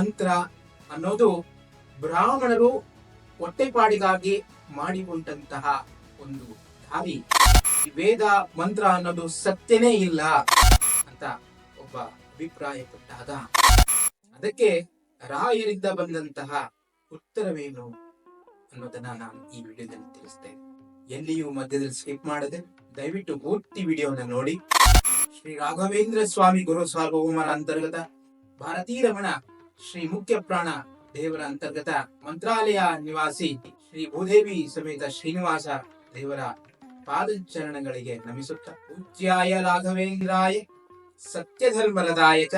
ಮಂತ್ರ ಅನ್ನೋದು ಬ್ರಾಹ್ಮಣರು ಹೊಟ್ಟೆಪಾಡಿಗಾಗಿ ಮಾಡಿಕೊಂಡಂತಹ ಒಂದು ದಾರಿ. ಈ ವೇದ ಮಂತ್ರ ಅನ್ನೋದು ಸತ್ಯನೇ ಇಲ್ಲ ಅಂತ ಒಬ್ಬ ಅಭಿಪ್ರಾಯಪಟ್ಟಾಗ. ಅದಕ್ಕೆ ರಾಯರಿಂದ ಬಂದಂತಹ ಉತ್ತರವೇನು ಅನ್ನೋದನ್ನ ನಾನು ಈ ವಿಡಿಯೋದಲ್ಲಿ ತಿಳಿಸ್ತೇನೆ. ಎಲ್ಲಿಯೂ ಮಧ್ಯದಲ್ಲಿ ಸ್ಕಿಪ್ ಮಾಡದೆ ದಯವಿಟ್ಟು ಪೂರ್ತಿ ವಿಡಿಯೋನ ನೋಡಿ. ಶ್ರೀ ರಾಘವೇಂದ್ರ ಸ್ವಾಮಿ ಗುರು ಸಾರ್ವಭೌಮರ ಅಂತರ್ಗತ ಭಾರತೀ ರಮಣ ಶ್ರೀ ಮುಖ್ಯ ಪ್ರಾಣ ದೇವರ ಅಂತರ್ಗತ ಮಂತ್ರಾಲಯ ನಿವಾಸಿ ಶ್ರೀ ಭೂದೇವಿ ಸಮೇತ ಶ್ರೀನಿವಾಸ ದೇವರ ಪಾದಚರಣಗಳಿಗೆ ನಮಿಸುತ್ತ. ಪೂಜ್ಯಾಯ ರಾಘವೇಂದ್ರಾಯ, ಸತ್ಯಧರ್ಮರದಾಯ ಚ,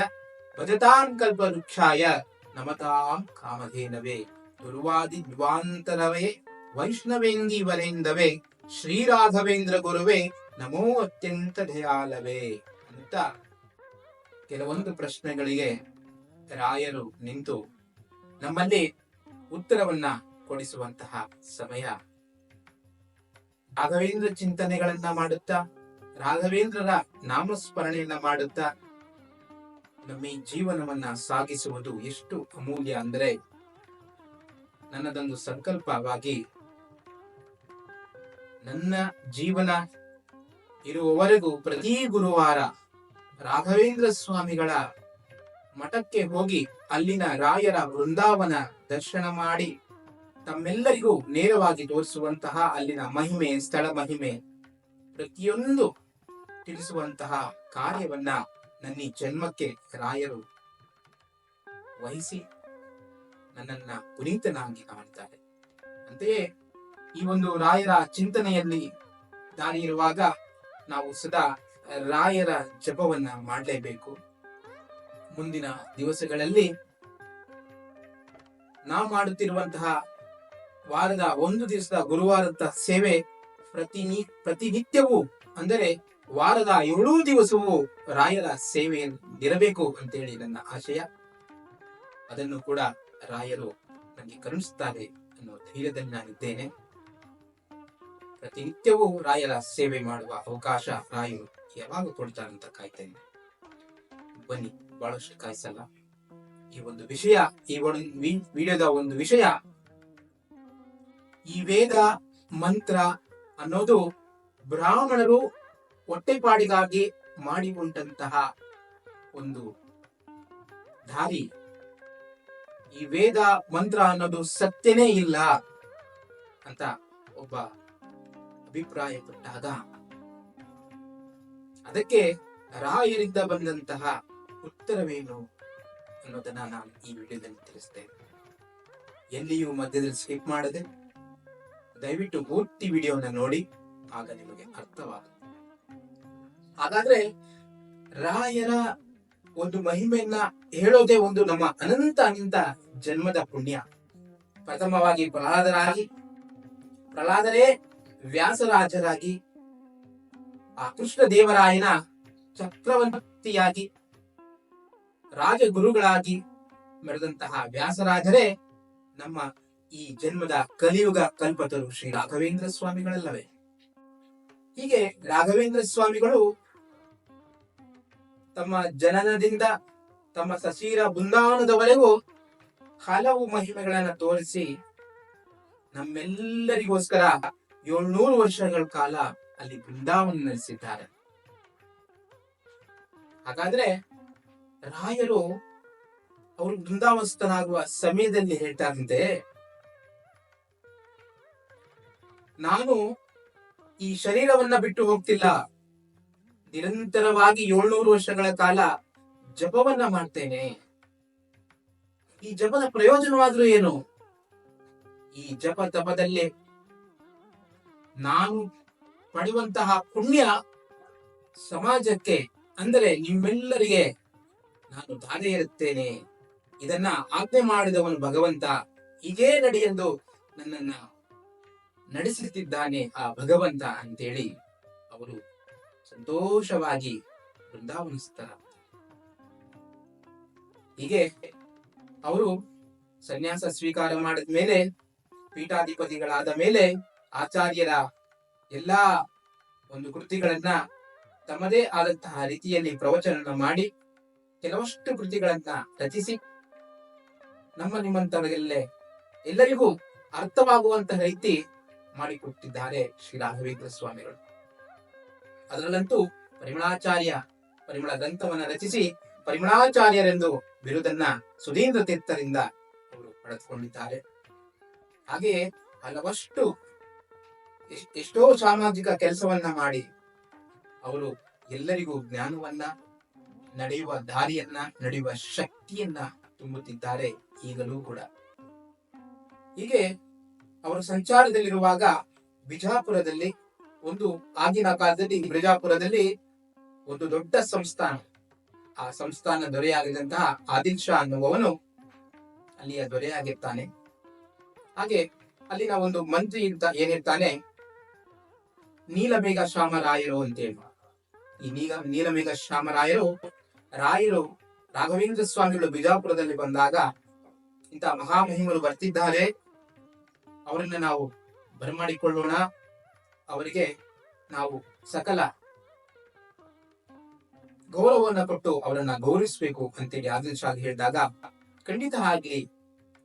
ಭಜತಾಂ ಕಲ್ಪವೃಕ್ಷಾಯ, ನಮತಾಂ ಕಾಮಧೇನವೇ. ದುರ್ವಾದಿ ದ್ವಾಂತರವೇ ವೈಷ್ಣವೇಂದಿ ವರೇಂದವೇ ಶ್ರೀ ರಾಘವೇಂದ್ರ ಗುರುವೇ, ನಮೋ ಅತ್ಯಂತ ದಯಾಲವೇ. ಅಂತ ಕೆಲವೊಂದು ಪ್ರಶ್ನೆಗಳಿಗೆ ರಾಯರು ನಿಂತು ನಮ್ಮಲ್ಲಿ ಉತ್ತರವನ್ನ ಕೊಡಿಸುವಂತಹ ಸಮಯ. ರಾಘವೇಂದ್ರ ಚಿಂತನೆಗಳನ್ನ ಮಾಡುತ್ತಾ, ರಾಘವೇಂದ್ರರ ನಾಮಸ್ಮರಣೆಯನ್ನ ಮಾಡುತ್ತಾ, ನಮ್ಮ ಈ ಜೀವನವನ್ನ ಸಾಗಿಸುವುದು ಎಷ್ಟು ಅಮೂಲ್ಯ ಅಂದರೆ ನನ್ನದೊಂದು ಸಂಕಲ್ಪವಾಗಿ ನನ್ನ ಜೀವನ ಇರುವವರೆಗೂ ಪ್ರತಿ ಗುರುವಾರ ರಾಘವೇಂದ್ರ ಸ್ವಾಮಿಗಳ ಮಠಕ್ಕೆ ಹೋಗಿ ಅಲ್ಲಿನ ರಾಯರ ವೃಂದಾವನ ದರ್ಶನ ಮಾಡಿ ತಮ್ಮೆಲ್ಲರಿಗೂ ನೇರವಾಗಿ ತೋರಿಸುವಂತಹ ಅಲ್ಲಿನ ಮಹಿಮೆ, ಸ್ಥಳ ಮಹಿಮೆ, ಪ್ರತಿಯೊಂದು ತಿಳಿಸುವಂತಹ ಕಾರ್ಯವನ್ನ ನನ್ನ ಜನ್ಮಕ್ಕೆ ರಾಯರು ವಹಿಸಿ ನನ್ನನ್ನ ಪುನೀತನಾಗಿ ಕಾಣ್ತಾರೆ. ಅಂತೆಯೇ ಈ ಒಂದು ರಾಯರ ಚಿಂತನೆಯಲ್ಲಿ ದಾರಿ ಇರುವಾಗ ನಾವು ಸದಾ ರಾಯರ ಜಪವನ್ನ ಮಾಡಲೇಬೇಕು. ಮುಂದಿನ ದಿವಸಗಳಲ್ಲಿ ನಾವು ಮಾಡುತ್ತಿರುವಂತಹ ವಾರದ ಒಂದು ದಿವಸದ ಗುರುವಾರದ ಸೇವೆ ಪ್ರತಿ ಪ್ರತಿನಿತ್ಯವೂ ಅಂದರೆ ವಾರದ ಏಳೂ ದಿವಸವೂ ರಾಯರ ಸೇವೆ ಇರಬೇಕು ಅಂತೇಳಿ ನನ್ನ ಆಶಯ. ಅದನ್ನು ಕೂಡ ರಾಯರು ನನಗೆ ಕರುಣಿಸುತ್ತಾರೆ ಅನ್ನೋ ಧೈರ್ಯದಲ್ಲಿ ನಾನಿದ್ದೇನೆ. ಪ್ರತಿನಿತ್ಯವೂ ರಾಯರ ಸೇವೆ ಮಾಡುವ ಅವಕಾಶ ರಾಯರು ಯಾವಾಗ ಕೊಡ್ತಾರಂತ ಕಾಯ್ತೇನೆ ಬನ್ನಿ. ಬಹಳಷ್ಟು ಕಾಯಿಸಲ್ಲ ಈ ಒಂದು ವಿಷಯ, ಈ ಒಂದು ವಿಡಿಯೋದ ಒಂದು ವಿಷಯ, ಈ ವೇದ ಮಂತ್ರ ಅನ್ನೋದು ಬ್ರಾಹ್ಮಣರು ಹೊಟ್ಟೆಪಾಡಿಗಾಗಿ ಮಾಡಿಕೊಂಡಂತಹ ಒಂದು ದಾರಿ. ಈ ವೇದ ಮಂತ್ರ ಅನ್ನೋದು ಸತ್ಯನೇ ಇಲ್ಲ ಅಂತ ಒಬ್ಬ ಅಭಿಪ್ರಾಯಪಟ್ಟಾಗ, ಅದಕ್ಕೆ ರಾಯರಿಂದ ಬಂದಂತಹ ಉತ್ತರವೇನು ಅನ್ನೋದನ್ನ ನಾನು ಈ ವಿಡಿಯೋದಲ್ಲಿ ತಿಳಿಸ್ತೇನೆ. ಎಲ್ಲಿಯೂ ಮಧ್ಯದಲ್ಲಿ ಸ್ಕಿಪ್ ಮಾಡದೆ ದಯವಿಟ್ಟು ಪೂರ್ತಿ ವಿಡಿಯೋನ ನೋಡಿ, ಆಗ ನಿಮಗೆ ಅರ್ಥವಾಗ ಹಾಗಾದ್ರೆ ರಾಯರ ಒಂದು ಮಹಿಮೆಯನ್ನ ಹೇಳೋದೇ ಒಂದು ನಮ್ಮ ಅನಂತ ಅನಂತ ಜನ್ಮದ ಪುಣ್ಯ. ಪ್ರಥಮವಾಗಿ ಪ್ರಹ್ಲಾದರಾಗಿ, ಪ್ರಹ್ಲಾದರೇ ವ್ಯಾಸರಾಜರಾಗಿ, ಆ ಕೃಷ್ಣ ದೇವರಾಯನ ಚಕ್ರವರ್ತಿಯಾಗಿ ರಾಜಗುರುಗಳಾಗಿ ಮೆರೆದಂತಹ ವ್ಯಾಸರಾಜರೇ ನಮ್ಮ ಈ ಜನ್ಮದ ಕಲಿಯುಗ ಕಲ್ಪತರು ಶ್ರೀ ರಾಘವೇಂದ್ರ ಸ್ವಾಮಿಗಳಲ್ಲವೇ. ಹೀಗೆ ರಾಘವೇಂದ್ರ ಸ್ವಾಮಿಗಳು ತಮ್ಮ ಜನನದಿಂದ ತಮ್ಮ ಸಶೀರ ಬೃಂದಾವನದವರೆಗೂ ಹಲವು ಮಹಿಮೆಗಳನ್ನ ತೋರಿಸಿ ನಮ್ಮೆಲ್ಲರಿಗೋಸ್ಕರ ಏಳ್ನೂರು ವರ್ಷಗಳ ಕಾಲ ಅಲ್ಲಿ ಬೃಂದಾವನ ನಡೆಸಿದ್ದಾರೆ ಹಾಗಾದ್ರೆ ರಾಯರು ಅವರು ಬೃಂದಾವಸ್ತನಾಗುವ ಸಮಯದಲ್ಲಿ ಹೇಳ್ತಾರಂತೆ, ನಾನು ಈ ಶರೀರವನ್ನ ಬಿಟ್ಟು ಹೋಗ್ತಿಲ್ಲ. ನಿರಂತರವಾಗಿ ಏಳ್ನೂರು ವರ್ಷಗಳ ಕಾಲ ಜಪವನ್ನ ಮಾಡ್ತೇನೆ. ಈ ಜಪದ ಪ್ರಯೋಜನವಾದ್ರೂ ಏನು? ಈ ಜಪ ತಪದಲ್ಲಿ ನಾನು ಪಡೆಯುವಂತಹ ಪುಣ್ಯ ಸಮಾಜಕ್ಕೆ, ಅಂದರೆ ನಿಮ್ಮೆಲ್ಲರಿಗೆ ನಾನು ತಾನೇ ಇರುತ್ತೇನೆ ಇದನ್ನ ಆಜ್ಞೆ ಮಾಡಿದವನು ಭಗವಂತ. ಹೀಗೇ ಎಂದು ನನ್ನನ್ನ ನಡೆಸುತ್ತಿದ್ದಾನೆ ಆ ಭಗವಂತ ಅಂತೇಳಿ ಅವರು ಸಂತೋಷವಾಗಿ ಬೃಂದಾವನಿಸ್ತಾರ ಹೀಗೆ ಅವರು ಸನ್ಯಾಸ ಸ್ವೀಕಾರ ಮಾಡಿದ ಮೇಲೆ, ಪೀಠಾಧಿಪತಿಗಳಾದ ಮೇಲೆ ಆಚಾರ್ಯರ ಎಲ್ಲಾ ಒಂದು ಕೃತಿಗಳನ್ನ ತಮ್ಮದೇ ಆದಂತಹ ರೀತಿಯಲ್ಲಿ ಪ್ರವಚನ ಮಾಡಿ ಕೆಲವಷ್ಟು ಕೃತಿಗಳನ್ನ ರಚಿಸಿ ನಮ್ಮ ನಿಮ್ಮಂತವರಿಗೆಲ್ಲೇ ಎಲ್ಲರಿಗೂ ಅರ್ಥವಾಗುವಂತಹ ರೀತಿ ಮಾಡಿಕೊಟ್ಟಿದ್ದಾರೆ ಶ್ರೀ ರಾಘವೇಂದ್ರ ಸ್ವಾಮಿಗಳು. ಅದರಲ್ಲಂತೂ ಪರಿಮಳಾಚಾರ್ಯ ಪರಿಮಳ ಗ್ರಂಥವನ್ನ ರಚಿಸಿ ಪರಿಮಳಾಚಾರ್ಯರೆಂದು ಬಿರುದನ್ನ ಸುಧೀಂದ್ರ ತೀರ್ಥರಿಂದ ಅವರು ಪಡೆದುಕೊಂಡಿದ್ದಾರೆ. ಹಾಗೆಯೇ ಹಲವಷ್ಟು ಎಷ್- ಎಷ್ಟೋ ಸಾಮಾಜಿಕ ಕೆಲಸವನ್ನ ಮಾಡಿ ಅವರು ಎಲ್ಲರಿಗೂ ಜ್ಞಾನವನ್ನ ನಡೆಯುವ ದಾರಿಯನ್ನ, ನಡೆಯುವ ಶಕ್ತಿಯನ್ನ ತುಂಬುತ್ತಿದ್ದಾರೆ ಈಗಲೂ ಕೂಡ. ಹೀಗೆ ಅವರು ಸಂಚಾರದಲ್ಲಿರುವಾಗ ಬಿಜಾಪುರದಲ್ಲಿ ಒಂದು ಆಗಿನ ಕಾಲದಲ್ಲಿ ಬಿಜಾಪುರದಲ್ಲಿ ಒಂದು ದೊಡ್ಡ ಸಂಸ್ಥಾನ. ಆ ಸಂಸ್ಥಾನ ದೊರೆಯಾಗಿದ್ದಂತಹ ಆದಿಲ್ ಶಾ ಅನ್ನುವವನು ಅಲ್ಲಿಯ ದೊರೆಯಾಗಿರ್ತಾನೆ. ಹಾಗೆ ಅಲ್ಲಿನ ಒಂದು ಮಂತ್ರಿ ಇರ್ತ ಏನಿರ್ತಾನೆ ನೀಲಮೇಘ ಶ್ಯಾಮರಾಯರು ಅಂತೇಳಿ ಈ ನೀಲ, ನೀಲಮೇಘ ಶ್ಯಾಮರಾಯರು ರಾಯರು ರಾಘವೇಂದ್ರ ಸ್ವಾಮಿಗಳು ಬಿಜಾಪುರದಲ್ಲಿ ಬಂದಾಗ ಇಂಥ ಮಹಾಮಹಿಮರು ಬರ್ತಿದ್ದಾರೆ, ಅವರನ್ನ ನಾವು ಬರಮಾಡಿಕೊಳ್ಳೋಣ. ಅವರಿಗೆ ನಾವು ಸಕಲ ಗೌರವವನ್ನ ಕೊಟ್ಟು ಅವರನ್ನ ಗೌರವಿಸಬೇಕು ಅಂತೇಳಿ ಆದಿಲ್ ಶಾ ಹೇಳಿದಾಗ ಖಂಡಿತ ಆಗಲಿ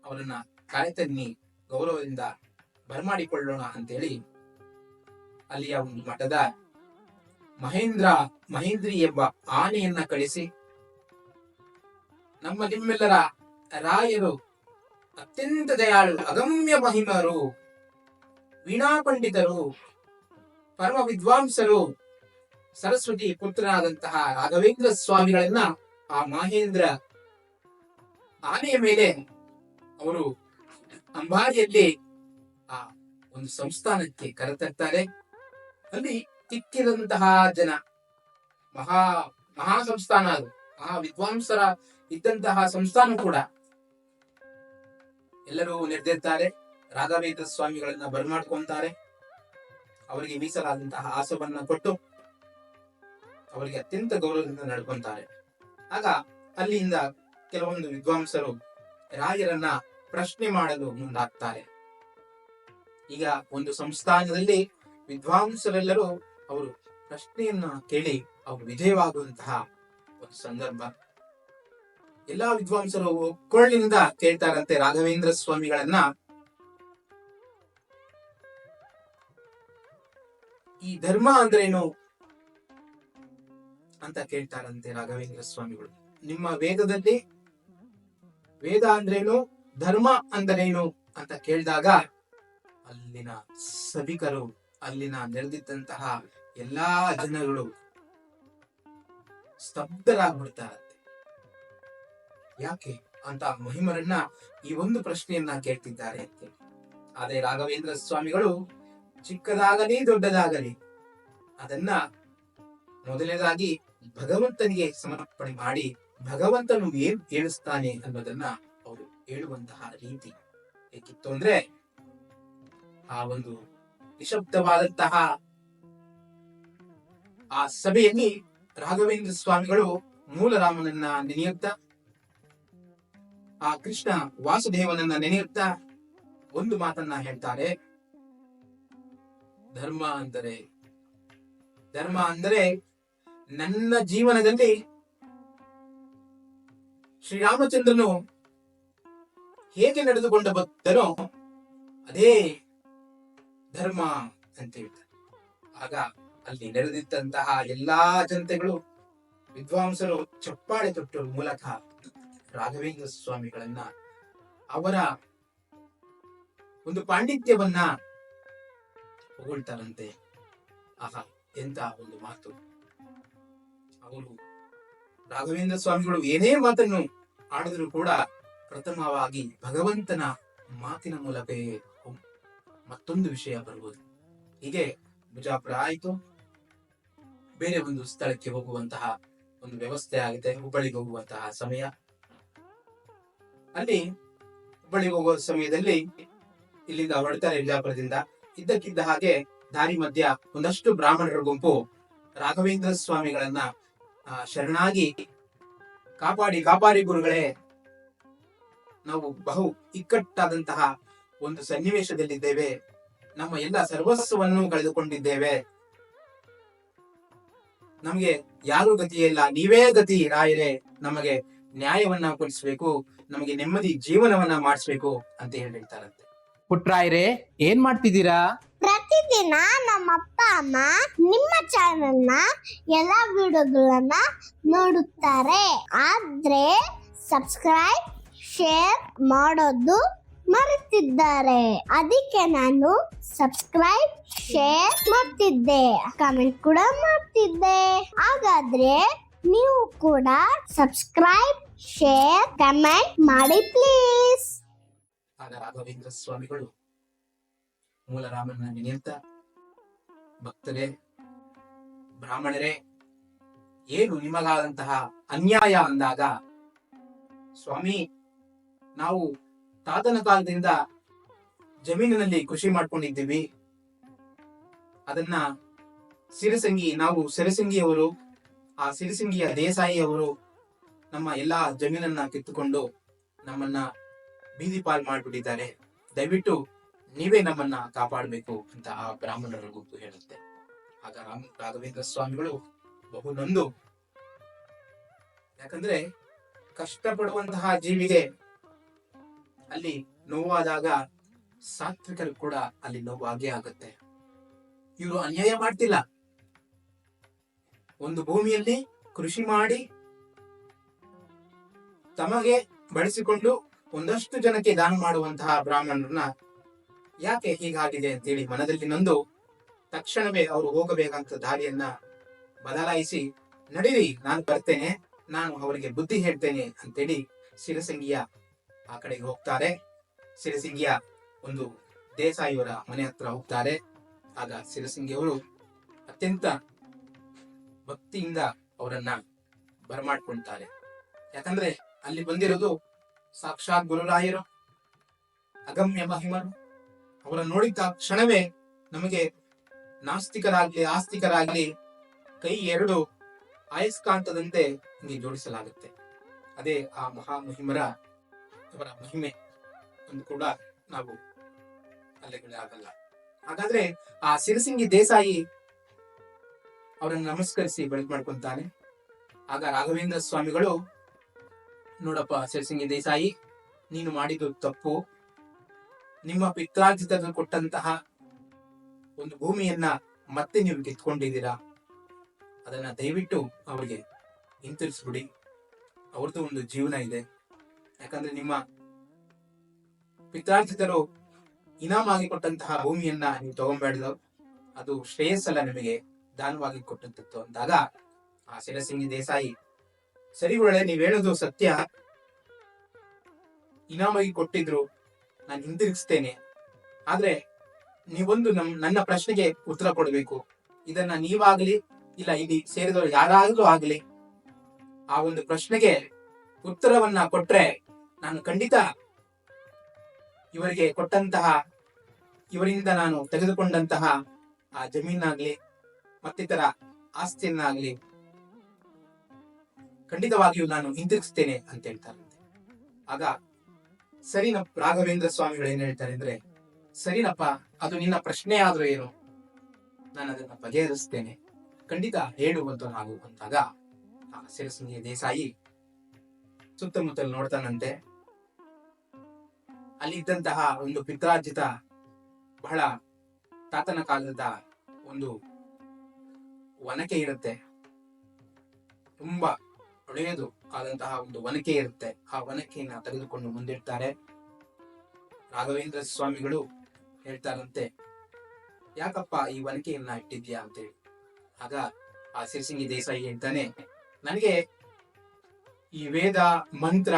ಅವರನ್ನ ಕಾಯತನ್ನಿ ಗೌರವದಿಂದ ಬರಮಾಡಿಕೊಳ್ಳೋಣ ಅಂತೇಳಿ ಅಲ್ಲಿಯ ಒಂದು ಮಠದ ಮಹೇಂದ್ರ ಮಹೇಂದ್ರಿ ಎಂಬ ಆನೆಯನ್ನ ಕಳಿಸಿ ನಮ್ಮ ನಿಮ್ಮೆಲ್ಲರ ರಾಯರು, ಅತ್ಯಂತ ದಯಾಳು, ಅಗಮ್ಯ ಮಹಿಮರು ವೀಣಾ ಪಂಡಿತರು ಪರಮ ವಿದ್ವಾಂಸರು, ಸರಸ್ವತಿ ಪುತ್ರನಾದಂತಹ ರಾಘವೇಂದ್ರ ಸ್ವಾಮಿಗಳನ್ನ ಆ ಮಹೇಂದ್ರ ಆನೆಯ ಮೇಲೆ ಅವರು ಅಂಬಾರಿಯಲ್ಲಿ ಆ ಒಂದು ಸಂಸ್ಥಾನಕ್ಕೆ ಕರೆತರ್ತಾರೆ. ಅಲ್ಲಿ ತಿಕ್ಕಿದಂತಹ ಜನ, ಮಹಾ ಮಹಾ ಸಂಸ್ಥಾನ ಅದು, ಮಹಾ ವಿದ್ವಾಂಸರ ಇದ್ದಂತಹ ಸಂಸ್ಥಾನ ಕೂಡ ಎಲ್ಲರೂ ನೆರೆದಿರ್ತಾರೆ. ರಾಘವೇಂದ್ರ ಸ್ವಾಮಿಗಳನ್ನ ಬರಮಾಡ್ಕೊಂತಾರೆ ಅವರಿಗೆ ಮೀಸಲಾದಂತಹ ಆಸವನ್ನ ಕೊಟ್ಟು ಅವರಿಗೆ ಅತ್ಯಂತ ಗೌರವದಿಂದ ನಡ್ಕೊಂತಾರೆ. ಆಗ ಅಲ್ಲಿಂದ ಕೆಲವೊಂದು ವಿದ್ವಾಂಸರು ರಾಯರನ್ನ ಪ್ರಶ್ನೆ ಮಾಡಲು ಮುಂದಾಗ್ತಾರೆ. ಈಗ ಒಂದು ಸಂಸ್ಥಾನದಲ್ಲಿ ವಿದ್ವಾಂಸರೆಲ್ಲರೂ ಅವರು ಪ್ರಶ್ನೆಯನ್ನ ಕೇಳಿ ಅವರು ವಿಜಯವಾಗುವಂತಹ ಒಂದು ಸಂದರ್ಭ ಎಲ್ಲಾ ವಿದ್ವಾಂಸರು ಕೊರಳಿನಿಂದ ಕೇಳ್ತಾರಂತೆ ರಾಘವೇಂದ್ರ ಸ್ವಾಮಿಗಳನ್ನ. ಈ ಧರ್ಮ ಅಂದ್ರೇನು? ಅಂತ ಕೇಳ್ತಾರಂತೆ ರಾಘವೇಂದ್ರ ಸ್ವಾಮಿಗಳು. ನಿಮ್ಮ ವೇದದಲ್ಲಿ ವೇದ ಅಂದ್ರೇನು? ಧರ್ಮ ಅಂದರೇನು? ಅಂತ ಕೇಳಿದಾಗ ಅಲ್ಲಿನ ಸಭಿಕರು, ಅಲ್ಲಿನ ನೆರೆದಿದ್ದಂತಹ ಎಲ್ಲಾ ಜನಗಳು ಸ್ತಬ್ಧರಾಗ್ಬಿಡ್ತಾರಂತೆ ಯಾಕೆ ಅಂತ ಮಹಿಮರನ್ನ ಈ ಒಂದು ಪ್ರಶ್ನೆಯನ್ನ ಕೇಳ್ತಿದ್ದಾರೆ ಅಂತ ಆದರೆ ರಾಘವೇಂದ್ರ ಸ್ವಾಮಿಗಳು ಚಿಕ್ಕದಾಗಲಿ ದೊಡ್ಡದಾಗಲಿ ಅದನ್ನ ಮೊದಲನೇದಾಗಿ ಭಗವಂತನಿಗೆ ಸಮರ್ಪಣೆ ಮಾಡಿ ಭಗವಂತನು ಏನ್ ಹೇಳಿಸ್ತಾನೆ ಅನ್ನೋದನ್ನ ಅವರು ಹೇಳುವಂತಹ ರೀತಿ. ಏಕಿತ್ತು ಅಂದ್ರೆ ಆ ಒಂದು ನಿಶಬ್ದವಾದಂತಹ ಆ ಸಭೆಯಲ್ಲಿ ರಾಘವೇಂದ್ರ ಸ್ವಾಮಿಗಳು ಮೂಲರಾಮನನ್ನ ನೆನೆಯುತ್ತಾ ಆ ಕೃಷ್ಣ ವಾಸುದೇವನನ್ನ ನೆನೆಯುತ್ತಾ ಒಂದು ಮಾತನ್ನ ಹೇಳ್ತಾರೆ. ಧರ್ಮ ಅಂದರೆ ಧರ್ಮ ಅಂದರೆ ನನ್ನ ಜೀವನದಲ್ಲಿ ಶ್ರೀರಾಮಚಂದ್ರನು ಹೇಗೆ ನಡೆದುಕೊಂಡ ಬಂದನೋ ಅದೇ ಧರ್ಮ ಅಂತ ಹೇಳ್ತಾರೆ. ಆಗ ಅಲ್ಲಿ ನಡೆದಿದ್ದಂತಹ ಎಲ್ಲಾ ಜನತೆಗಳು, ವಿದ್ವಾಂಸರು ಚಪ್ಪಾಳೆ ತೊಟ್ಟು ಮೂಲಕ ರಾಘವೇಂದ್ರ ಸ್ವಾಮಿಗಳನ್ನ, ಅವರ ಒಂದು ಪಾಂಡಿತ್ಯವನ್ನ ಹೊಗಳ್ತಾರಂತೆ. ಆಹಾ, ಎಂತ ಒಂದು ಮಾತು. ಅವರು ರಾಘವೇಂದ್ರ ಸ್ವಾಮಿಗಳು ಏನೇ ಮಾತನ್ನು ಆಡಿದ್ರು ಕೂಡ ಪ್ರಥಮವಾಗಿ ಭಗವಂತನ ಮಾತಿನ ಮೂಲಕವೇ ಮತ್ತೊಂದು ವಿಷಯ ಬರುವುದು ಹೀಗೆ ಬಿಜಾಪುರ ಆಯಿತು. ಬೇರೆ ಒಂದು ಸ್ಥಳಕ್ಕೆ ಹೋಗುವಂತಹ ಒಂದು ವ್ಯವಸ್ಥೆ ಆಗಿದೆ, ಹುಬ್ಬಳ್ಳಿಗೆ ಹೋಗುವಂತಹ ಸಮಯ. ಅಲ್ಲಿ ಹುಬ್ಬಳ್ಳಿಗೆ ಹೋಗುವ ಸಮಯದಲ್ಲಿ ಇಲ್ಲಿಂದ ಹೊರಡ್ತಾರೆ ಬಿಜಾಪುರದಿಂದ ಇದ್ದಕ್ಕಿದ್ದ ಹಾಗೆ ದಾರಿ ಮಧ್ಯ ಒಂದಷ್ಟು ಬ್ರಾಹ್ಮಣರ ಗುಂಪು ರಾಘವೇಂದ್ರ ಸ್ವಾಮಿಗಳನ್ನ ಶರಣಾಗಿ ಕಾಪಾಡಿ ಕಾಪಾಡಿ ಗುರುಗಳೇ. ನಾವು ಬಹು ಇಕ್ಕಟ್ಟಾದಂತಹ ಒಂದು ಸನ್ನಿವೇಶದಲ್ಲಿದ್ದೇವೆ. ನಮ್ಮ ಎಲ್ಲ ಸರ್ವಸ್ವವನ್ನು ಕಳೆದುಕೊಂಡಿದ್ದೇವೆ. ನಮಗೆ ಯಾರು ಗತಿಯಿಲ್ಲ ನೀವೇ ಗತಿ ರಾಯರೇ. ನಮಗೆ ನ್ಯಾಯವನ್ನ ಕೊಡಿಸ್ಬೇಕು ನಮಗೆ ನೆಮ್ಮದಿ ಜೀವನವನ್ನ ಮಾಡಿಸ್ಬೇಕು ಅಂತ ಹೇಳಿ ಹೇಳ್ತಾರಂತೆ ಪುಟ್ರಾಯ್ರೆ ಏನ್ ಮಾಡ್ತಿದ್ದೀರಾ? ಪ್ರತಿದಿನ ನಮ್ಮ ಅಪ್ಪ ಅಮ್ಮ ನಿಮ್ಮ ಚಾನೆಲ್ನ ಎಲ್ಲಾ ವಿಡಿಯೋಗಳನ್ನ ನೋಡುತ್ತಾರೆ. ಆದ್ರೆ ಸಬ್ಸ್ಕ್ರೈಬ್ ಶೇರ್ ಮಾಡೋದು ಮರೆತಿದ್ದಾರೆ. ಅದಕ್ಕೆ ನಾನು ಸಬ್ಸ್ಕ್ರೈಬ್ ಶೇರ್ ಮಾಡ್ತಿದ್ದೆ ಕಮೆಂಟ್ ಕೂಡ ಮಾಡ್ತಿದ್ದೆ. ಹಾಗಾದ್ರೆ ನೀವು ಕೂಡ ಸಬ್ಸ್ಕ್ರೈಬ್ ಶೇರ್ ಕಮೆಂಟ್ ಮಾಡಿ ಪ್ಲೀಸ್ ಆಗ ರಾಘವೇಂದ್ರ ಸ್ವಾಮಿಗಳು ಮೂಲ ರಾಮನ ನೆನೆಯುತ್ತಾ ಭಕ್ತರೇ, ಬ್ರಾಹ್ಮಣರೇ, ಏನು ನಿಮಗಾದಂತಹ ಅನ್ಯಾಯ ಅಂದಾಗ, ಸ್ವಾಮಿ, ನಾವು ತಾತನ ಕಾಲದಿಂದ ಜಮೀನಿನಲ್ಲಿ ಕೃಷಿ ಮಾಡ್ಕೊಂಡಿದ್ದೀವಿ. ಅದನ್ನ ಸಿರಸಂಗಿ, ನಾವು ಸಿರಸಂಗಿಯವರು ಆ ಸಿರಿಸಿಂಗಿಯ ದೇಸಾಯಿ ಅವರು ನಮ್ಮ ಎಲ್ಲಾ ಜಮೀನನ್ನ ಕಿತ್ತುಕೊಂಡು ನಮ್ಮನ್ನ ಬೀದಿ ಪಾಲ್ ಮಾಡಿಬಿಟ್ಟಿದ್ದಾರೆ. ದಯವಿಟ್ಟು ನೀವೇ ನಮ್ಮನ್ನ ಕಾಪಾಡಬೇಕು ಅಂತ ಆ ಬ್ರಾಹ್ಮಣರ ಗುಂಪು ಹೇಳುತ್ತೆ. ಆಗ ರಾಮ ರಾಘವೇಂದ್ರ ಸ್ವಾಮಿಗಳು ಬಹು ನಂದು. ಯಾಕಂದ್ರೆ ಕಷ್ಟಪಡುವಂತಹ ಜೀವಿಗೆ ಅಲ್ಲಿ ನೋವಾದಾಗ ಸಾತ್ವಿಕರು ಕೂಡ ಅಲ್ಲಿ ನೋವು ಆಗೇ ಆಗುತ್ತೆ. ಇವರು ಅನ್ಯಾಯ ಮಾಡ್ತಿಲ್ಲ. ಒಂದು ಭೂಮಿಯಲ್ಲಿ ಕೃಷಿ ಮಾಡಿ ತಮಗೆ ಬಳಸಿಕೊಂಡು ಒಂದಷ್ಟು ಜನಕ್ಕೆ ದಾನ ಮಾಡುವಂತಹ ಬ್ರಾಹ್ಮಣರನ್ನ ಯಾಕೆ ಹೀಗಾಗಿದೆ ಅಂತೇಳಿ ಮನದಲ್ಲಿ ನೊಂದು ತಕ್ಷಣವೇ ಅವರು ಹೋಗಬೇಕಂತ ದಾರಿಯನ್ನ ಬದಲಾಯಿಸಿ, ನಡೀರಿ, ನಾನು ಬರ್ತೇನೆ, ನಾನು ಅವರಿಗೆ ಬುದ್ಧಿ ಹೇಳ್ತೇನೆ ಅಂತೇಳಿ ಸಿರಸಂಗಿಯ ಆ ಕಡೆಗೆ ಹೋಗ್ತಾರೆ. ಶಿರಸಿಂಗಿಯ ಒಂದು ದೇಸಾಯಿಯವರ ಮನೆ ಹತ್ರ ಹೋಗ್ತಾರೆ. ಆಗ ಸಿರಸಂಗಿಯವರು ಅತ್ಯಂತ ಭಕ್ತಿಯಿಂದ ಅವರನ್ನ ಬರಮಾಡ್ಕೊಳ್ತಾರೆ. ಯಾಕಂದ್ರೆ ಅಲ್ಲಿ ಬಂದಿರೋದು ಸಾಕ್ಷಾತ್ ಗುರುರಾಯರು, ಅಗಮ್ಯ ಮಹಿಮರು. ಅವರನ್ನು ನೋಡಿದ ಕ್ಷಣವೇ ನಮಗೆ ನಾಸ್ತಿಕರಾಗ್ಲಿ, ಆಸ್ತಿಕರಾಗ್ಲಿ ಕೈ ಎರಡು ಆಯಸ್ಕಾಂತದಂತೆ ಹಿಂಗೆ ಜೋಡಿಸಲಾಗುತ್ತೆ. ಅದೇ ಆ ಮಹಾಮಹಿಮರ ಅವರ ಮಹಿಮೆ ಒಂದು ಕೂಡ ನಾವು ಅಲ್ಲಿಗಳೇ ಆಗಲ್ಲ ಹಾಗಾದ್ರೆ ಆ ಸಿರಸಿಂಗಿ ದೇಸಾಯಿ ಅವರನ್ನು ನಮಸ್ಕರಿಸಿ ಬೆಳಕು ಮಾಡ್ಕೊಂತಾನೆ ಆಗ ರಾಘವೇಂದ್ರ ಸ್ವಾಮಿಗಳು, ನೋಡಪ್ಪ ಸಿರಸಿಂಗಿ ದೇಸಾಯಿ, ನೀನು ಮಾಡಿದ್ದು ತಪ್ಪು. ನಿಮ್ಮ ಪಿತ್ರಾರ್ಜಿತ ಕೊಟ್ಟಂತಹ ಒಂದು ಭೂಮಿಯನ್ನ ಮತ್ತೆ ನೀವು ಕಿತ್ಕೊಂಡಿದ್ದೀರಾ ಅದನ್ನ ದಯವಿಟ್ಟು ಅವರಿಗೆ ಹಿಂತಿರ್ಸ್ಬಿಡಿ ಅವ್ರದ್ದು ಒಂದು ಜೀವನ ಇದೆ. ಯಾಕಂದ್ರೆ ನಿಮ್ಮ ಪಿತ್ರಾರ್ಜಿತರು ಇನಾಮಾಗಿ ಕೊಟ್ಟಂತಹ ಭೂಮಿಯನ್ನ ನೀವು ತಗೊಂಬೇಡ್ದು ಅದು ಶ್ರೇಯಸ್ಸಲ್ಲ ನಿಮಗೆ. ದಾನವಾಗಿ ಕೊಟ್ಟಂತದ್ದು ಅಂದಾಗ, ಆ ಸಿರಸಿಂಗಿ ದೇಸಾಯಿ, ಸರಿ ಒಳ್ಳೆ ನೀವ್ ಹೇಳೋದು ಸತ್ಯ. ಇನಾಮಾಗಿ ಕೊಟ್ಟಿದ್ರು, ನಾನು ಹಿಂದಿರುಗಿಸ್ತೇನೆ ಆದ್ರೆ, ನೀವೊಂದು ನಮ್, ನನ್ನ ಪ್ರಶ್ನೆಗೆ ಉತ್ತರ ಕೊಡಬೇಕು. ಇದನ್ನ ನೀವಾಗ್ಲಿ, ಇಲ್ಲ ಇಲ್ಲಿ ಸೇರಿದವರು ಯಾರಾದ್ರೂ ಆಗ್ಲಿ, ಆ ಒಂದು ಪ್ರಶ್ನೆಗೆ ಉತ್ತರವನ್ನ ಕೊಟ್ರೆ, ನಾನು ಖಂಡಿತ ಇವರಿಗೆ ಕೊಟ್ಟಂತಹ, ಇವರಿಂದ ನಾನು ತೆಗೆದುಕೊಂಡಂತಹ ಆ ಜಮೀನಾಗ್ಲಿ ಮತ್ತಿತರ ಆಸ್ತಿಯನ್ನಾಗ್ಲಿ ಖಂಡಿತವಾಗಿಯೂ ನಾನು ಹಿಂತಿರುಗಿಸ್ತೇನೆ ಅಂತ ಹೇಳ್ತಾರಂತೆ ಆಗ ಸರಿನಪ್ಪ ರಾಘವೇಂದ್ರ ಸ್ವಾಮಿಗಳು ಏನ್ ಹೇಳ್ತಾರೆ ಅಂದ್ರೆ, ಸರಿನಪ್ಪ, ಅದು ನಿನ್ನ ಪ್ರಶ್ನೆ ಆದ್ರೂ ಏನು, ನಾನು ಅದನ್ನ ಬಗೆಹರಿಸ್ತೇನೆ. ಖಂಡಿತ ಹೇಳುವಂತ ನಾವು ಅಂತಾಗ ಆ ದೇಸಾಯಿ ಸುತ್ತಮುತ್ತಲು ನೋಡ್ತಾನಂತೆ. ಅಲ್ಲಿ ಇದ್ದಂತಹ ಒಂದು ಪಿತ್ರಾರ್ಜಿತ ಬಹಳ ತಾತನ ಕಾಲದ ಒಂದು ಒನಕೆ ಇರುತ್ತೆ. ತುಂಬಾ ಒಳ್ಳೆಯದು ಆದಂತಹ ಒಂದು ಒನಕೆ ಇರುತ್ತೆ. ಆ ಒನಕೆಯನ್ನ ತೆಗೆದುಕೊಂಡು ಮುಂದಿಡ್ತಾರೆ. ರಾಘವೇಂದ್ರ ಸ್ವಾಮಿಗಳು ಹೇಳ್ತಾರಂತೆ, ಯಾಕಪ್ಪ ಈ ಒನಕೆಯನ್ನ ಇಟ್ಟಿದ್ಯಾ ಅಂತೇಳಿ? ಆಗ ಆ ಸಿರ್ಸಿಂಗಿ ದೇಸಾಯಿ ಹೇಳ್ತಾನೆ, ನನಗೆ ಈ ವೇದ, ಮಂತ್ರ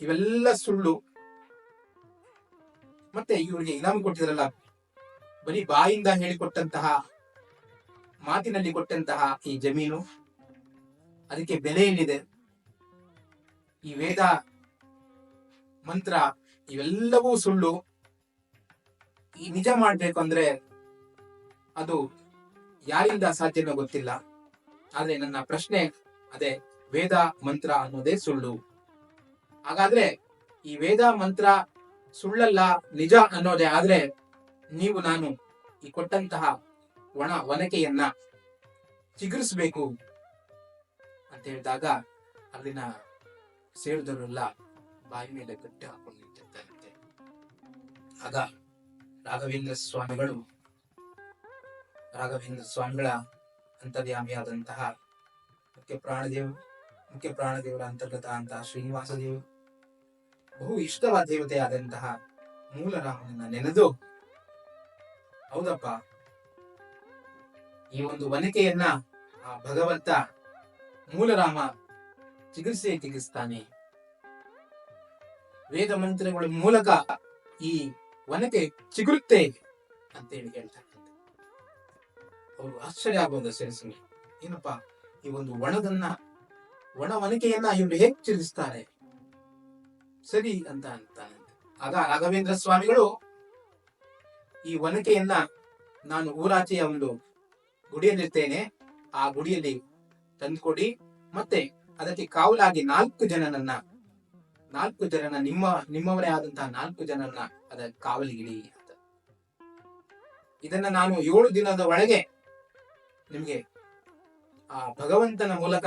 ಇವೆಲ್ಲ ಸುಳ್ಳು. ಮತ್ತೆ ಇವರಿಗೆ ಇನಾಮ ಕೊಟ್ಟಿದ್ರಲ್ಲ, ಬರೀ ಬಾಯಿಂದ ಹೇಳಿಕೊಟ್ಟಂತಹ ಮಾತಿನಲ್ಲಿ ಕೊಟ್ಟಂತಹ ಈ ಜಮೀನು ಅದಕ್ಕೆ ಬೆಲೆ ಏನಿದೆ ಈ ವೇದ ಮಂತ್ರ ಇವೆಲ್ಲವೂ ಸುಳ್ಳು. ಈ ನಿಜ ಮಾಡಬೇಕು ಅಂದ್ರೆ ಅದು ಯಾರಿಂದ ಸಾಧ್ಯನೋ ಗೊತ್ತಿಲ್ಲ. ಆದ್ರೆ ನನ್ನ ಪ್ರಶ್ನೆ ಅದೇ ವೇದ ಮಂತ್ರ ಅನ್ನೋದೇ ಸುಳ್ಳು. ಹಾಗಾದ್ರೆ ಈ ವೇದ ಮಂತ್ರ ಸುಳ್ಳಲ್ಲ, ನಿಜ ಅನ್ನೋದೇ ಆದ್ರೆ ನೀವು ನಾನು ಈ ಕೊಟ್ಟಂತಹ ಒಣ ಒನಕೆಯನ್ನ ಚಿಗುರಿಸ್ಬೇಕು ಅಂತ ಹೇಳಿದಾಗ ಅಲ್ಲಿನ ಸೇರಿದವರೆಲ್ಲ ಬಾಯಿ ಮೇಲೆ ಗಟ್ಟಿ ಹಾಕೊಂಡು ಆಗ ರಾಘವೇಂದ್ರ ಸ್ವಾಮಿಗಳು, ರಾಘವೇಂದ್ರ ಸ್ವಾಮಿಗಳ ಅಂತರ್ಯಾಮಿಯಾದಂತಹ ಮುಖ್ಯ ಪ್ರಾಣದೇವ್, ಮುಖ್ಯ ಪ್ರಾಣದೇವರ ಅಂತರ್ಗತ ಅಂತಹ ಶ್ರೀನಿವಾಸ ದೇವ್ ಬಹು ಇಷ್ಟವಾದ ಮೂಲ ರಾಮನ ನೆನೆದು, ಹೌದಪ್ಪ ಈ ಒಂದು ವನಿತೆಯನ್ನ ಆ ಭಗವಂತ ಮೂಲರಾಮ ಚಿಕಿತ್ಸೆ ಚಿಕಿತ್ಸ್ತಾನೆ ವೇದ ಮಂತ್ರಗಳ ಮೂಲಕ ಈ ವನಕೆ ಚಿಗುರುತ್ತೆ ಅಂತೇಳಿ ಹೇಳ್ತಾರೆ ಅವರು ಆಶ್ಚರ್ಯ ಆಗಬಹುದು ಸೇರಿಸಿ ಏನಪ್ಪಾ ಈ ಒಂದು ಒಣದನ್ನ, ಒಣ ವನಿಕೆಯನ್ನ ಇವರು ಹೇಗೆ ಚಿರಿಸ್ತಾರೆ ಸರಿ ಅಂತ ಅಂತಾನೆ ಆಗ ರಾಘವೇಂದ್ರ ಸ್ವಾಮಿಗಳು ಈ ವನಕೆಯನ್ನ ನಾನು ಊರಾಚೆಯ ಒಂದು ಗುಡಿಯಲ್ಲಿರ್ತೇನೆ ಆ ಗುಡಿಯಲ್ಲಿ ತಂದುಕೊಡಿ. ಮತ್ತೆ ಅದಕ್ಕೆ ಕಾವಲಾಗಿ ನಾಲ್ಕು ಜನನನ್ನ, ನಾಲ್ಕು ಜನನ ನಿಮ್ಮ, ನಿಮ್ಮವರೇ ಆದಂತಹ ನಾಲ್ಕು ಜನನ್ನ ಅದ ಕಾವಲಿಗಿಡಿ ಅಂತ. ಇದನ್ನ ನಾನು ಏಳು ದಿನದ ಒಳಗೆ ನಿಮಗೆ ಆ ಭಗವಂತನ ಮೂಲಕ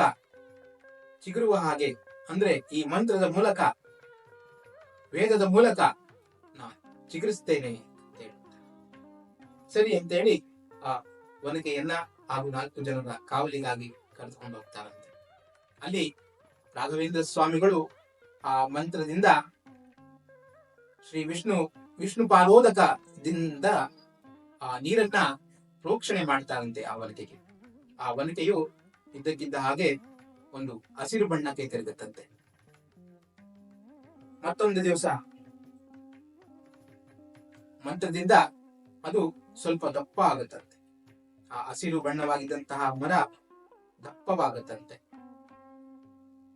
ಚಿಗುರುವ ಹಾಗೆ, ಅಂದ್ರೆ ಈ ಮಂತ್ರದ ಮೂಲಕ, ವೇದದ ಮೂಲಕ ನಾ ಚಿಗುರಿಸ್ತೇನೆ ಅಂತ ಸರಿ ಅಂತೇಳಿ ಆ ವನಿಕೆಯನ್ನ ಹಾಗೂ ನಾಲ್ಕು ಜನರ ಕಾವಲಿಗಾಗಿ ಕರೆದುಕೊಂಡು ಹೋಗ್ತಾರಂತೆ. ಅಲ್ಲಿ ರಾಘವೇಂದ್ರ ಸ್ವಾಮಿಗಳು ಆ ಮಂತ್ರದಿಂದ ಶ್ರೀ ವಿಷ್ಣು ವಿಷ್ಣು ಪಾರೋದಕದಿಂದ ಆ ನೀರನ್ನ ಪ್ರೋಕ್ಷಣೆ ಮಾಡ್ತಾರಂತೆ ಆ ವನಕೆಗೆ ಆ ವನಕೆಯು ಇದ್ದಕ್ಕಿದ್ದ ಹಾಗೆ ಒಂದು ಹಸಿರು ಬಣ್ಣಕ್ಕೆ ತಿರುಗುತ್ತಂತೆ. ಮತ್ತೊಂದು ದಿವಸ ಮಂತ್ರದಿಂದ ಅದು ಸ್ವಲ್ಪ ದಪ್ಪ ಆಗುತ್ತಂತೆ ಆ ಹಸಿರು ಬಣ್ಣವಾಗಿದ್ದಂತಹ ಮರ ದಪ್ಪವಾಗುತ್ತಂತೆ.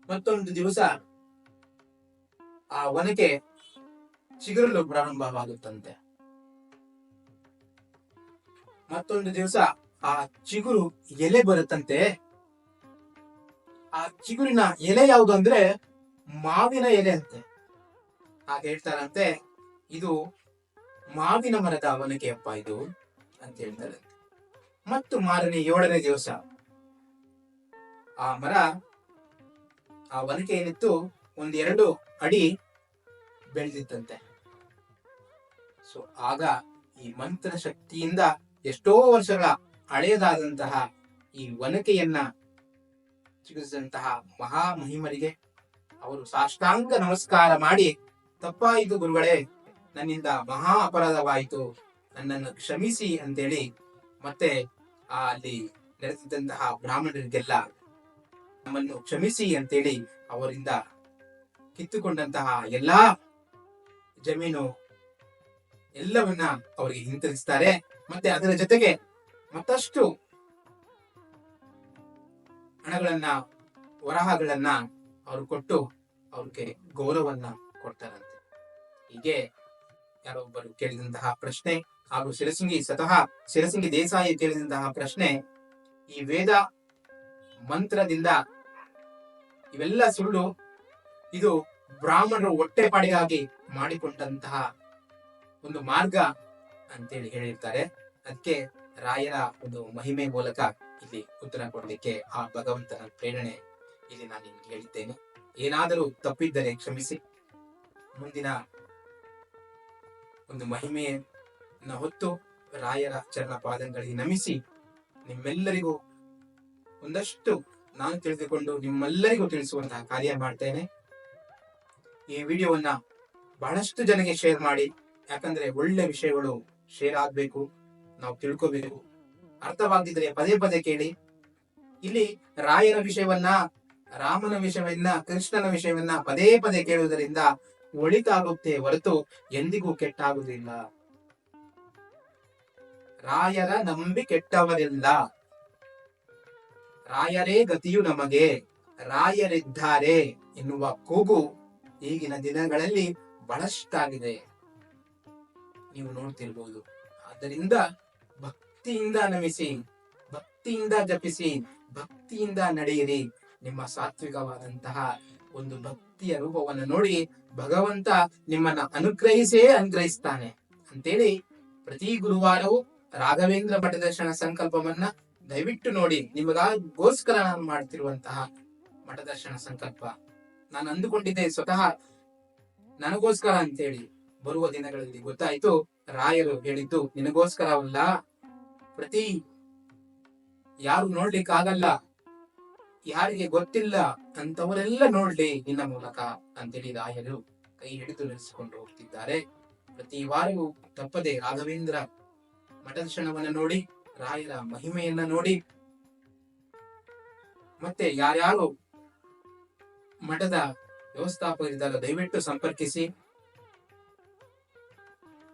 ಮತ್ತೊಂದು ದಿವಸ ಆ ಒನಕೆ ಚಿಗುರಲು ಪ್ರಾರಂಭವಾಗುತ್ತಂತೆ. ಮತ್ತೊಂದು ದಿವಸ ಆ ಚಿಗುರು ಎಲೆ ಬರುತ್ತಂತೆ. ಆ ಚಿಗುರಿನ ಎಲೆ ಯಾವುದು ಅಂದ್ರೆ ಮಾವಿನ ಎಲೆ ಅಂತೆ. ಹಾಗೆ ಹೇಳ್ತಾರಂತೆ, ಇದು ಮಾವಿನ ಮರದ ಅವನಿಕೆಯಪ್ಪ ಇದು ಅಂತ ಹೇಳ್ತಾರೆ ಮತ್ತು ಮಾರನೇ ಏಳನೇ ದಿವಸ. ಆ ಮರ, ಆ ಒನಕೆ ಏನಿತ್ತು, ಒಂದೆರಡು ಅಡಿ ಬೆಳೆದಿತ್ತಂತೆ. ಸೊ, ಆಗ ಈ ಮಂತ್ರ ಶಕ್ತಿಯಿಂದ ಎಷ್ಟೋ ವರ್ಷಗಳ ಹಳೆಯದಾದಂತಹ ಈ ವನಕೆಯನ್ನ ಚಿಕಿತ್ಸಿದಂತಹ ಮಹಾ ಮಹಿಮರಿಗೆ ಅವರು ಸಾಷ್ಟಾಂಗ ನಮಸ್ಕಾರ ಮಾಡಿ, ತಪ್ಪಾಯಿತು ಗುರುಗಳೇ, ನನ್ನಿಂದ ಮಹಾ ಅಪರಾಧವಾಯಿತು, ನನ್ನನ್ನು ಕ್ಷಮಿಸಿ ಅಂತೇಳಿ ಮತ್ತೆ ಅಲ್ಲಿ ನೆರೆದಿದ್ದಂತಹ ಬ್ರಾಹ್ಮಣರಿಗೆಲ್ಲ ನಮ್ಮನ್ನು ಕ್ಷಮಿಸಿ ಅಂತೇಳಿ ಅವರಿಂದ ಕಿತ್ತುಕೊಂಡಂತಹ ಎಲ್ಲಾ ಜಮೀನು ಎಲ್ಲವನ್ನ ಅವರಿಗೆ ಹಿಂತಿರುಗಿಸ್ತಾರೆ. ಮತ್ತೆ ಅದರ ಜೊತೆಗೆ ಮತ್ತಷ್ಟು ಹಣಗಳನ್ನ, ವರಹಗಳನ್ನ ಅವರು ಕೊಟ್ಟು ಅವ್ರಿಗೆ ಗೌರವನ್ನ ಕೊಡ್ತಾರಂತೆ. ಹೀಗೆ ಯಾರೊಬ್ಬರು ಕೇಳಿದಂತಹ ಪ್ರಶ್ನೆ. ಹಾಗೂ ಶಿರಸಿಂಗಿ ಸ್ವತಃ ಶಿರಸಿಂಗಿ ದೇಸಾಯಿ ಕೇಳಿದಂತಹ ಪ್ರಶ್ನೆ, ಈ ವೇದ ಮಂತ್ರದಿಂದ ಇವೆಲ್ಲ ಸುಳ್ಳು, ಇದು ಬ್ರಾಹ್ಮಣರು ಹೊಟ್ಟೆಪಾಡಿಗಾಗಿ ಮಾಡಿಕೊಂಡಂತಹ ಒಂದು ಮಾರ್ಗ ಅಂತೇಳಿ ಹೇಳಿರ್ತಾರೆ. ಅದಕ್ಕೆ ರಾಯರ ಒಂದು ಮಹಿಮೆ ಮೂಲಕ ಇಲ್ಲಿ ಉತ್ತರ ಕೊಡಲಿಕ್ಕೆ ಆ ಭಗವಂತನ ಪ್ರೇರಣೆ ಇಲ್ಲಿ ನಾನು ನಿಮ್ಗೆ ಹೇಳಿದ್ದೇನೆ. ಏನಾದರೂ ತಪ್ಪಿದ್ದರೆ ಕ್ಷಮಿಸಿ. ಮುಂದಿನ ಒಂದು ಮಹಿಮೆಯನ್ನ ಹೊತ್ತು ರಾಯರ ಚರಣ ಪಾದಗಳಿಗೆ ನಮಿಸಿ ನಿಮ್ಮೆಲ್ಲರಿಗೂ ಒಂದಷ್ಟು ನಾನು ತಿಳಿದುಕೊಂಡು ನಿಮ್ಮೆಲ್ಲರಿಗೂ ತಿಳಿಸುವಂತಹ ಕಾರ್ಯ ಮಾಡ್ತೇನೆ. ಈ ವಿಡಿಯೋವನ್ನ ಬಹಳಷ್ಟು ಜನಗೆ ಶೇರ್ ಮಾಡಿ, ಯಾಕಂದ್ರೆ ಒಳ್ಳೆ ವಿಷಯಗಳು ಶೇರ್ ಆಗ್ಬೇಕು, ನಾವು ತಿಳ್ಕೋಬೇಕು. ಅರ್ಥವಾಗಿದ್ರೆ ಪದೇ ಪದೇ ಕೇಳಿ. ಇಲ್ಲಿ ರಾಯರ ವಿಷಯವನ್ನ, ರಾಮನ ವಿಷಯವನ್ನ, ಕೃಷ್ಣನ ವಿಷಯವನ್ನ ಪದೇ ಪದೇ ಕೇಳುವುದರಿಂದ ಒಳಿತಾಗುತ್ತೆ ಹೊರತು ಎಂದಿಗೂ ಕೆಟ್ಟಾಗುವುದಿಲ್ಲ. ರಾಯರ ನಂಬಿ ಕೆಟ್ಟವರಿಲ್ಲ. ರಾಯರೇ ಗತಿಯು ನಮಗೆ, ರಾಯರಿದ್ದಾರೆ ಎನ್ನುವ ಕೂಗು ಈಗಿನ ದಿನಗಳಲ್ಲಿ ಬಹಳಷ್ಟಾಗಿದೆ. ನೀವು ನೋಡ್ತಿರ್ಬೋದು. ಆದ್ದರಿಂದ ಭಕ್ತಿಯಿಂದ ನಮಿಸಿ, ಭಕ್ತಿಯಿಂದ ಜಪಿಸಿ, ಭಕ್ತಿಯಿಂದ ನಡೆಯಿರಿ. ನಿಮ್ಮ ಸಾತ್ವಿಕವಾದಂತಹ ಒಂದು ಭಕ್ತಿಯ ರೂಪವನ್ನು ನೋಡಿ ಭಗವಂತ ನಿಮ್ಮನ್ನ ಅನುಗ್ರಹಿಸೇ ಅನುಗ್ರಹಿಸ್ತಾನೆ. ಅಂತೇಳಿ ಪ್ರತಿ ಗುರುವಾರವೂ ರಾಘವೇಂದ್ರ ಮಠದರ್ಶನ ಸಂಕಲ್ಪವನ್ನ ದಯವಿಟ್ಟು ನೋಡಿ ನಿಮಗಾಗೋಸ್ಕರ ನಾನು ಮಾಡ್ತಿರುವಂತಹ ಮಠದರ್ಶನ ಸಂಕಲ್ಪ. ನಾನು ಅಂದುಕೊಂಡಿದ್ದೆ ಸ್ವತಃ ನನಗೋಸ್ಕರ ಅಂತೇಳಿ ಬರುವ ದಿನಗಳಲ್ಲಿ ಗೊತ್ತಾಯ್ತು. ರಾಯರು ಹೇಳಿದ್ದು ನಿನಗೋಸ್ಕರವಲ್ಲ ಪ್ರತಿ ಯಾರು ನೋಡ್ಲಿಕ್ಕಾಗಲ್ಲ, ಯಾರಿಗೆ ಗೊತ್ತಿಲ್ಲ ಅಂತವರೆಲ್ಲ ನೋಡ್ಲಿ ನಿನ್ನ ಮೂಲಕ ಅಂತೇಳಿ ರಾಯರು ಕೈ ಹಿಡಿದು ನಡೆಸಿಕೊಂಡು ಹೋಗ್ತಿದ್ದಾರೆ. ಪ್ರತಿ ವಾರವೂ ತಪ್ಪದೆ ರಾಘವೇಂದ್ರ ಮಠದರ್ಶನವನ್ನ ನೋಡಿ, ರಾಯರ ಮಹಿಮೆಯನ್ನ ನೋಡಿ, ಮತ್ತೆ ಯಾರ್ಯಾರು ಮಠದ ವ್ಯವಸ್ಥಾಪಕರಿದ್ದಾರೋ ದಯವಿಟ್ಟು ಸಂಪರ್ಕಿಸಿ.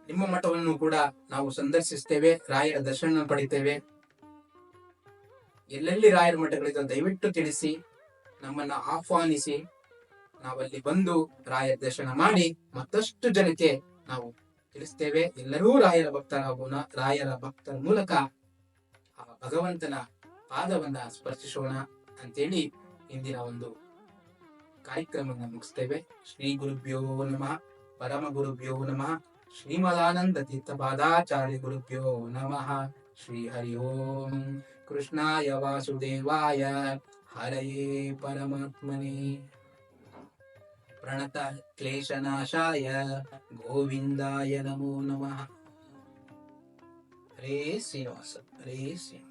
ನಿಮ್ಮ ಮಠವನ್ನು ಕೂಡ ನಾವು ಸಂದರ್ಶಿಸ್ತೇವೆ, ರಾಯರ ದರ್ಶನ ಪಡಿತೇವೆ. ಎಲ್ಲೆಲ್ಲಿ ರಾಯರ ಮಠಗಳಿದ್ದ ದಯವಿಟ್ಟು ತಿಳಿಸಿ, ನಮ್ಮನ್ನ ಆಹ್ವಾನಿಸಿ. ನಾವಲ್ಲಿ ಬಂದು ರಾಯರ ದರ್ಶನ ಮಾಡಿ ಮತ್ತಷ್ಟು ಜನಕ್ಕೆ ನಾವು ತಿಳಿಸ್ತೇವೆ. ಎಲ್ಲರೂ ರಾಯರ ಭಕ್ತರಾಗೋಣ ರಾಯರ ಭಕ್ತರ ಮೂಲಕ ಆ ಭಗವಂತನ ಪಾದವನ್ನ ಸ್ಪರ್ಶಿಸೋಣ ಅಂತೇಳಿ ಇಂದಿನ ಒಂದು ಕಾರ್ಯಕ್ರಮವನ್ನು ಮುಗಿಸ್ತೇವೆ. ಶ್ರೀ ಗುರುಭ್ಯೋ ನಮಃ. ಪರಮ ಗುರುಭ್ಯೋ ನಮಃ. ತೀರ್ಥ ಪಾದಾಚಾರ್ಯ ಗುರುಭ್ಯೋ ನಮಃ. ಶ್ರೀ ಹರಿ ಓಂ ಕೃಷ್ಣಾಯ ವಾಸುದೇವಾಯ. ಹರಯೇ ಪರಮಾತ್ಮನೇ. ಪ್ರಣತ ಕ್ಲೇಶನಾಶಾಯ ಗೋವಿಂದಾಯ ನಮೋ ನಮಃ ಹರೇ ಶ್ರೀನಿವಾಸ ಹರೇ ಶ್ರೀನಿವಾಸ